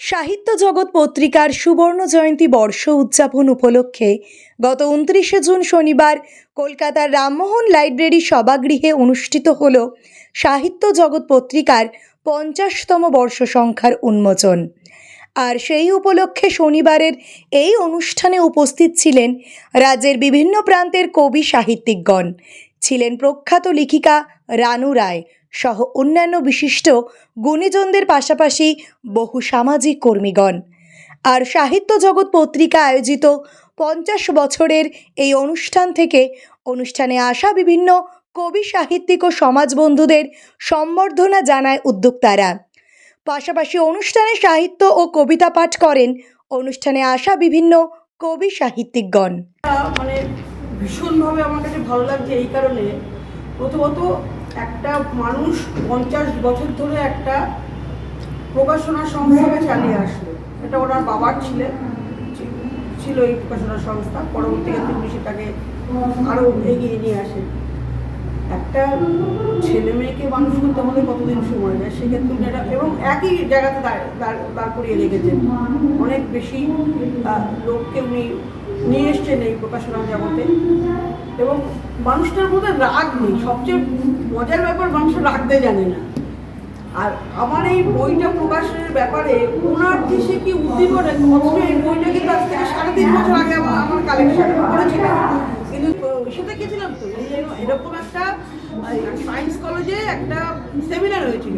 সাহিত্য জগৎ পত্রিকার সুবর্ণ জয়ন্তী বর্ষ উদযাপন উপলক্ষে গত উনত্রিশে জুন শনিবার কলকাতার রামমোহন লাইব্রেরি সভাগৃহে অনুষ্ঠিত হল সাহিত্য জগৎ পত্রিকার পঞ্চাশতম বর্ষ সংখ্যার উন্মোচন। আর সেই উপলক্ষে শনিবারের এই অনুষ্ঠানে উপস্থিত ছিলেন রাজ্যের বিভিন্ন প্রান্তের কবি সাহিত্যিকগণ। ছিলেন প্রখ্যাত লেখিকা রানু রায় সহ অন্যান্য বিশিষ্ট গুণীজনদের পাশাপাশি বহু সামাজিক কর্মীগণ। আর সাহিত্য জগৎ পত্রিকা আয়োজিত পঞ্চাশ বছরের এই অনুষ্ঠান থেকে অনুষ্ঠানে আসা বিভিন্ন কবি সাহিত্যিক ও সমাজ বন্ধুদের সম্বর্ধনা জানায় উদ্যোক্তারা। পাশাপাশি অনুষ্ঠানে সাহিত্য ও কবিতা পাঠ করেন। অনুষ্ঠানে আসা বিভিন্ন কবি সাহিত্যিকগণ। মানে ভীষণভাবে আমার কাছে ভালো লাগছে এই কারণে। প্রথমত, একটা মানুষ পঞ্চাশ বছর ধরে একটা প্রকাশনা সংস্থাকে চালিয়ে আসলো। এটা ওনার বাবার ছিলেন ছিল এই প্রকাশনা সংস্থা। পরবর্তীকালে তিনি সেটাকে আরও এগিয়ে নিয়ে আসেন। একটা ছেলে মেয়েকে মানুষ করতে আমাদের কতদিন সময় যায় সেক্ষেত্রে উনি এটা এবং একই জায়গাতে দাঁড়- দাঁড় করিয়ে রেখেছেন। অনেক বেশি লোককে উনি নিয়ে এসছেন এই প্রকাশনা জগতে। এবং মানুষটার মধ্যে রাগ নেই। সবচেয়ে মজার ব্যাপার, মানুষ রাখতে জানে না। আর আমার এই বইটা প্রকাশের ব্যাপারে ওনার দেশে কি উদ্দীপনা অথচ এই বইটা কিন্তু আজ থেকে সাড়ে তিন বছর আগে আমার কালেকশন করেছিলাম কিন্তু সেটা গেছিলাম তো। এরকম একটা সায়েন্স কলেজে একটা সেমিনার হয়েছিল।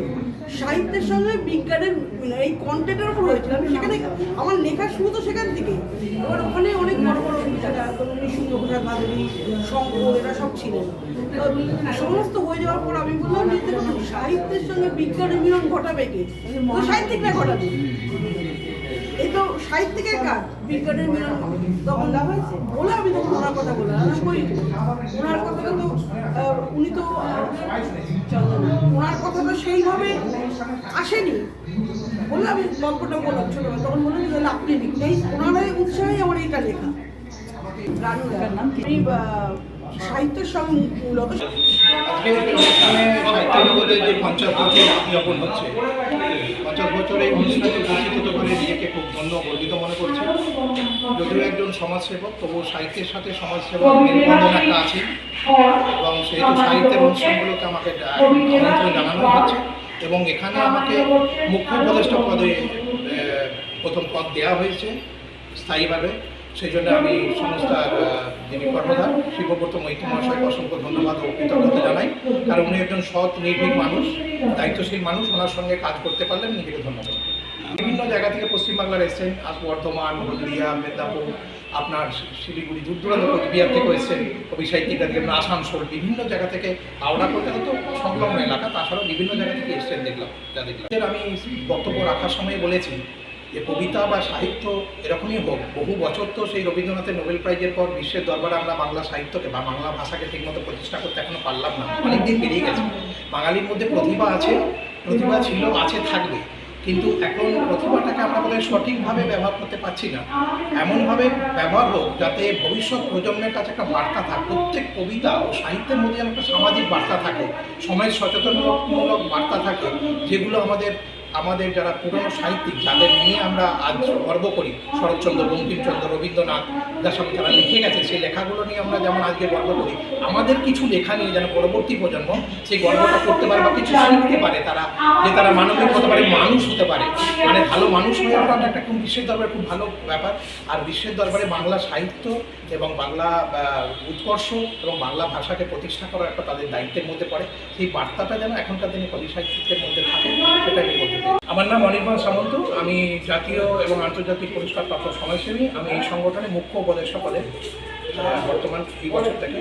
সাহিত্যের সঙ্গে বিজ্ঞানের এই কন্টেন্টের উপর হয়েছিল। আমি সেখানে আমার লেখা শুরু তো সেখান থেকে এবার ওখানে অনেক বড় বড় ছিলেন। সমস্ত হয়ে যাওয়ার পর আমি বললাম সাহিত্যের সঙ্গে বিজ্ঞানের মিলন ঘটাবে কে? ঘটাবে। এই তো সাহিত্যিকের কাজ, বিজ্ঞানের মিলন তখন হয়েছে ওনার কথা বললাম আমি বলি ওনার কথাটা তো উনি তো ওনার কথাটা সেইভাবে আসেনি। বললে আমি গল্পটা বললাম ছোটবেলা তখন বললাম যে তাহলে আপনি লিখুন। এই ওনার এই উৎসাহে আমার এইটা লেখা রানু রায়। আমি আহ, সাহিত্যের সঙ্গে মূলত পঞ্চাশ বছর এই অনুষ্ঠানে উপস্থিত করে নিজেকে খুব ধন্য গর্বিত মনে করছি যদিও একজন সমাজসেবক তবুও সাহিত্যের সাথে সমাজসেবক মেলবন্ধন একটা আছে। এবং সেহেতু সাহিত্যের অনুষ্ঠানগুলোকে আমাকে আমন্ত্রণ জানানো হচ্ছে এবং এখানে আমাকে মুখ্য উপদেষ্টা পদে প্রথম পদ দেওয়া হয়েছে স্থায়ীভাবে। সেই জন্য আমি সংস্থার যিনি কর্মধার শিবব্রত মৈত্র মহাশয়কে অসংখ্য ধন্যবাদ ও কৃতজ্ঞতা জানাই। কারণ উনি একজন সৎ নির্ভীক মানুষ দায়িত্বশীল মানুষ। ওনার সঙ্গে কাজ করতে পারলে আমি নিজেকে ধন্যবাদ বিভিন্ন জায়গা থেকে পশ্চিমবাংলার এসছেন আজ বর্ধমান হলদিয়া মেদিনীপুর, আপনার শিলিগুড়ি দূর দূরান্ত কোচবিহার থেকে এসছেন কবি সাহিত্যিকরা থেকে আসানসোল, বিভিন্ন জায়গা থেকে হাওড়া কলকাতা তো সংলগ্ন এলাকা, তাছাড়াও বিভিন্ন জায়গা থেকে এসছেন দেখলাম, যা দেখলাম। আমি বক্তব্য রাখার সময় বলেছি যে কবিতা বা সাহিত্য এরকমই হোক, বহু বছর তো সেই রবীন্দ্রনাথের নোবেল প্রাইজের পর বিশ্বের দরবারে আমরা বাংলা সাহিত্যকে বা বাংলা ভাষাকে ঠিকমতো প্রতিষ্ঠা করতে এখনও পারলাম না, অনেকদিন পেরিয়ে গেছে। বাঙালির মধ্যে প্রতিভা আছে, প্রতিভা ছিল, আছে, থাকবে। কিন্তু এখন প্রতিভাটাকে আমরা বোধহয় সঠিকভাবে ব্যবহার করতে পারছি না। এমনভাবে ব্যবহার হোক যাতে ভবিষ্যৎ প্রজন্মের কাছে একটা বার্তা থাকে, প্রত্যেক কবিতা ও সাহিত্যের মধ্যে একটা সামাজিক বার্তা থাকে, সমাজ সচেতনমূলক বার্তা থাকে, যেগুলো আমাদের আমাদের যারা পুরনো সাহিত্যিক যাদের নিয়ে আমরা আজ গর্ব করি। শরৎচন্দ্র, বঙ্কিমচন্দ্র, রবীন্দ্রনাথ যার সঙ্গে তারা লিখে গেছে, সেই লেখাগুলো নিয়ে আমরা যেমন আজকে গর্ব করি। আমাদের কিছু লেখা নিয়ে যেন পরবর্তী প্রজন্ম সেই গর্বটা করতে পারে বা কিছু শিখতে পারে, তারা যে তারা মানবিক হতে পারে, মানুষ হতে পারে। মানে ভালো মানুষ হয়ে ওঠাটা একটা খুব বিশ্বের দরবারে খুব ভালো ব্যাপার। আর বিশ্বের দরবারে বাংলা সাহিত্য এবং বাংলা উৎকর্ষ এবং বাংলা ভাষাকে প্রতিষ্ঠা করার একটা তাদের দায়িত্বের মধ্যে পড়ে। সেই বার্তাটা যেন এখনকার দিনে কবি সাহিত্যের মধ্যে থাকে, সেটাকে বলতে। আমার নাম অনির্বাণ সামন্ত। আমি জাতীয় এবং আন্তর্জাতিক পুরস্কার প্রাপ্ত সমাজসেবী আমি এই সংগঠনে মুখ্য উপদেশ পদে বর্তমান এই বছর থেকে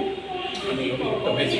আমি অভিযুক্ত হয়েছি।